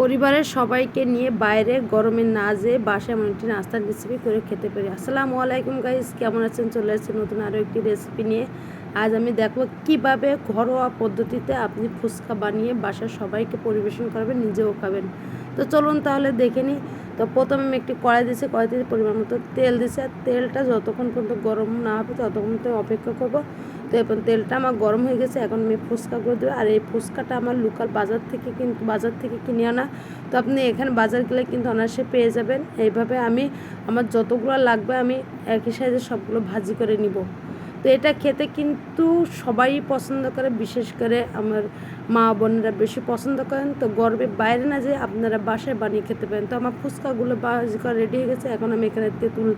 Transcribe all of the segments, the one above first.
পরিবারের সবাইকে নিয়ে বাইরে গরমে না যেয়ে বাসায় এমন একটি নাস্তার রেসিপি করে খেতে পারি। আসসালামু আলাইকুম গাইস কেমন আছেন? চলে আসছে নতুন আরও একটি রেসিপি নিয়ে। আজ আমি দেখব কীভাবে ঘরোয়া পদ্ধতিতে আপনি ফুচকা বানিয়ে বাসার সবাইকে পরিবেশন করবেন, নিজেও খাবেন। তো চলুন তাহলে দেখে নিই। তো প্রথমে আমি একটি কড়াই দিয়েছি কড়াই দিয়ে পরিমাণ মতো তেল দিয়েছি। আর তেলটা যতক্ষণ পর্যন্ত গরম না হবে ততক্ষণ তো অপেক্ষা করব। তো এখন তেলটা আমার গরম হয়ে গেছে, এখন আমি ফুচকা করে দেবো। আর এই ফুচকাটা আমার লোকাল বাজার থেকে কিন্তু বাজার থেকে কিনে আনা। তো আপনি এখানে বাজার গেলে কিন্তু অনায়াসে পেয়ে যাবেন। এইভাবে আমি আমার যতগুলো লাগবে আমি একই সাইজে সবগুলো ভাজি করে নিব। তো এটা খেতে কিন্তু সবাই পছন্দ করে, বিশেষ করে আমার মা বোনেরা বেশি পছন্দ করেন। তো গর্বে বাইরে না যে আপনারা বাসায় বানিয়ে খেতে পারেন। তো আমার ফুচকাগুলো বাজি করা রেডি হয়ে গেছে, এখন আমি এখানে তেঁতুল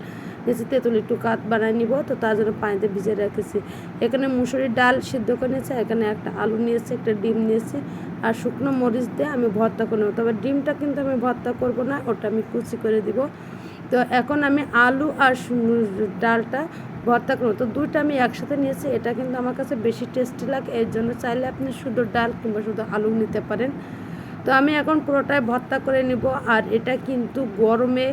নিয়েছি তেঁতুল একটু কাত বানায় নিব, তো তার জন্য পানিতে ভিজে রেখেছি। এখানে মুসুরির ডাল সিদ্ধ করে নিয়েছি এখানে একটা আলু নিয়েছি, একটা ডিম নিয়েছি, আর শুকনো মরিচ দিয়ে আমি ভর্তা করে নেব। তবে ডিমটা কিন্তু আমি ভর্তা করব না, ওটা আমি কুচি করে দিব। তো এখন আমি আলু আর ডালটা ভর্তা করব। তো দুইটা আমি একসাথে নিয়েছি, এটা কিন্তু আমার কাছে বেশি টেস্টি লাগে, এর জন্য চাইলে আপনি শুধু ডাল কিংবা শুধু আলু নিতে পারেন। তো আমি এখন পুরোটাই ভর্তা করে নিব, আর এটা কিন্তু গরমে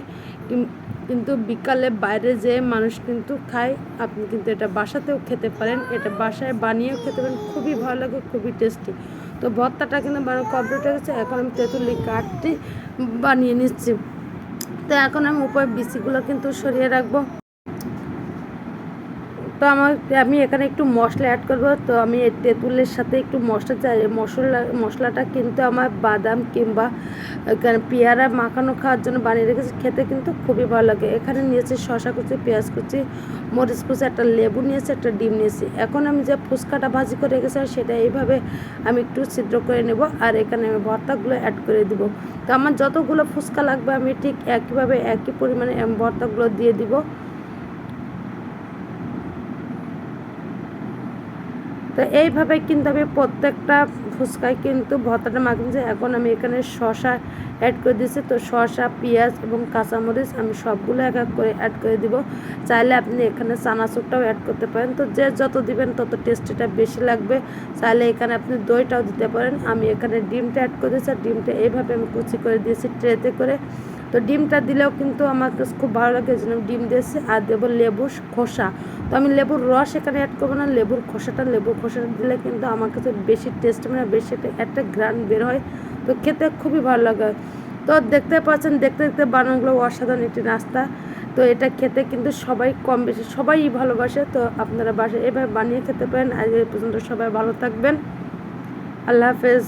কিন্তু বিকালে বাইরে যেয়ে মানুষ কিন্তু খায়। আপনি কিন্তু এটা বাসাতেও খেতে পারেন, এটা বাসায় বানিয়েও খেতে পারেন। খুবই ভালো লাগে, খুবই টেস্টি তো ভর্তাটা কিন্তু বানানো কমপ্লিট হয়ে গেছে, এখন আমি তেঁতুলি কাঠটি বানিয়ে নিচ্ছি। তো এখন আমি উপরে বিসিগুলো কিন্তু সরিয়ে রাখব। তো আমার, আমি এখানে একটু মশলা অ্যাড করব। তো আমি তেঁতুলের সাথে একটু মশলা চাই। মশলা, মশলাটা কিন্তু আমার বাদাম কিংবা পেয়ারা মাখানো খাওয়ার জন্য বানিয়ে রেখেছি। খেতে কিন্তু খুবই ভালো লাগে। এখানে নিয়েছি শশা কুচি, পেঁয়াজ কুচি, মরিচ কুচি, একটা লেবু নিয়েছি, একটা ডিম নিয়েছি। এখন আমি যে ফুচকাটা ভাজি করে রেখেছিলাম সেটা এইভাবে আমি একটু ছিদ্র করে নেব, আর এখানে আমি ভর্তাগুলো অ্যাড করে দিব। তো আমার যতগুলো ফুচকা লাগবে, আমি ঠিক একইভাবে একই পরিমাণে ভর্তাগুলো দিয়ে দিব। তো এইভাবে কিন্তু আমি প্রত্যেকটা ফুচকায় কিন্তু ভর্তাটা মাখিয়েছি এখন আমি এখানে শশা অ্যাড করে দিয়েছি। তো শশা পেঁয়াজ এবং কাঁচামরিচ আমি সবগুলো এক এক করে অ্যাড করে দিব। চাইলে আপনি এখানে চানাচুরটাও অ্যাড করতে পারেন। তো যে যত দিবেন তত টেস্টিটা বেশি লাগবে। চাইলে এখানে আপনি দইটাও দিতে পারেন। আমি এখানে ডিমটা অ্যাড করে দিয়েছি। আর ডিমটা এইভাবে আমি কুচি করে দিয়েছি ট্রেতে করে। তো ডিমটা দিলেও কিন্তু আমার কাছে খুব ভালো লাগে জন্য ডিম দিয়েছি। আর দেবো লেবুর খোসা। তো আমি লেবুর রস এখানে অ্যাড করব না, লেবুর খোসাটা লেবুর খোসাটা দিলে কিন্তু আমার কাছে বেশি টেস্ট মানে বেশি একটা গ্রান বের হয়। তো খেতে খুবই ভালো লাগে। তো দেখতে পাচ্ছেন, দেখতে দেখতে বানানোগুলো অসাধারণ একটি নাস্তা। তো এটা খেতে কিন্তু সবাই কম বেশি, সবাই ভালোবাসে। তো আপনারা বাসায় এভাবে বানিয়ে খেতে পারেন। আজ এই পর্যন্ত সবাই ভালো থাকবেন। আল্লাহ হাফেজ।